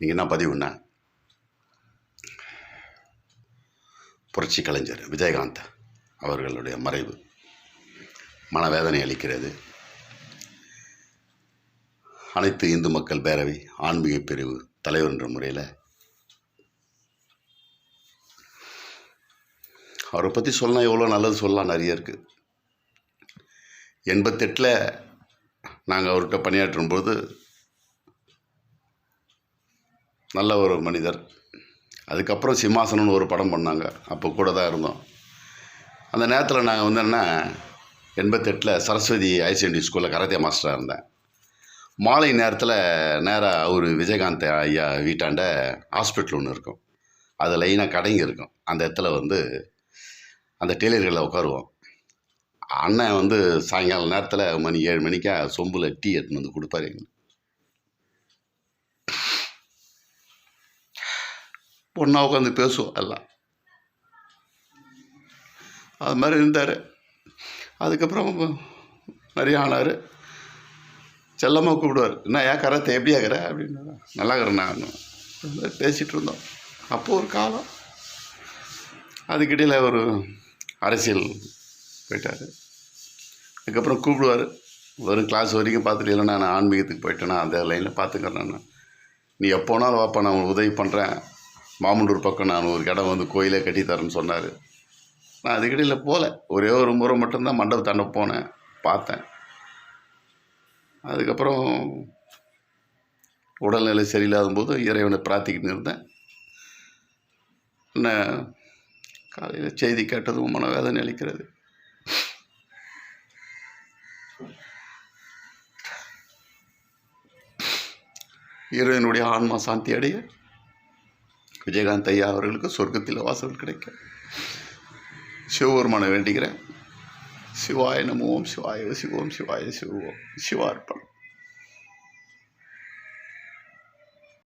நீங்கள் என்ன பதிவுன்னா புரட்சி கலைஞர் விஜயகாந்த் அவர்களுடைய மறைவு. மனவேதனை அளிக்கிறது. அனைத்து இந்து மக்கள் பேரவை ஆன்மீக பிரிவு தலைவர் என்ற முறையில் அவரை பற்றி சொல்லலாம் எவ்வளோ நல்லது சொல்லலாம் நிறைய இருக்குது எண்பத்தெட்டில் நாங்கள் அவர்கிட்ட பணியாற்றும் போது நல்ல ஒரு மனிதர். அதுக்கப்புறம் சிம்மாசனம்னு ஒரு படம் பண்ணாங்க. அப்போ கூட தான் இருந்தோம். அந்த நேரத்தில் நாங்கள் வந்து என்ன எண்பத்தெட்டில் சரஸ்வதி ஹையர் செகண்டரி ஸ்கூலில் கராத்தே மாஸ்டராக இருந்தேன். மாலை நேரத்தில் நேராக அவர் விஜயகாந்த் ஐயா வீட்டாண்ட ஹாஸ்பிட்டல் ஒன்று இருக்கும். அது லைனாக கடைங்க இருக்கும். அந்த இடத்துல வந்து அந்த டெய்லர்களில் உட்காருவோம். அண்ணன் வந்து சாயங்காலம் நேரத்தில் மணி ஏழு மணிக்கா சொம்பில் டீ எடுத்துன்னு வந்து கொடுப்பாரு எங்களுக்கு. ஒன்றா உட்காந்து பேசுவோம் எல்லாம். அது மாதிரி இருந்தார். அதுக்கப்புறம் நிறைய ஆனார். செல்லமாக கூப்பிடுவார். என்ன ஏன் கரத்தை எப்படி ஆகிற அப்படின்னு நல்லா நான் பேசிகிட்டு இருந்தோம். அப்போது ஒரு காலம். அதுக்கிடையில் ஒரு அரசியல் போயிட்டார். அதுக்கப்புறம் கூப்பிடுவார். வெறும் கிளாஸ் வரைக்கும் பார்த்துட்டு நான் ஆன்மீகத்துக்கு போயிட்டேன்னா அந்த லைனில் பார்த்துக்கிறேன் நான். நீ எப்போனாலும் வாப்பா நான் உதவி பண்ணுறேன் மாமண்டூர் பக்கம் நான் ஒரு இடம் வந்து கோயிலே கட்டித்தரேன்னு சொன்னார். நான் அதுக்கிடையில் போகல ஒரே ஒரு முறை மட்டும்தான் மண்டபத்தாண்ட போனேன். பார்த்தேன். அதுக்கப்புறம் உடல்நிலை சரியில்லாத போது இறைவனை பிரார்த்திக்கிட்டு இருந்தேன். என்ன காலையில் செய்தி கேட்டதும் மனவேதனை அளிக்கிறது. இறைவனுடைய ஆன்மா சாந்தி அடைய விஜயகாந்த் ஐயா அவர்களுக்கு சொர்க்கத்தில் வாசல் கிடைக்க. சிவபெருமானை வேண்டிக்கிறேன் சிவாய நமோம் சிவாய சிவோம் சிவாய சிவோம் சிவார்ப்பணம்.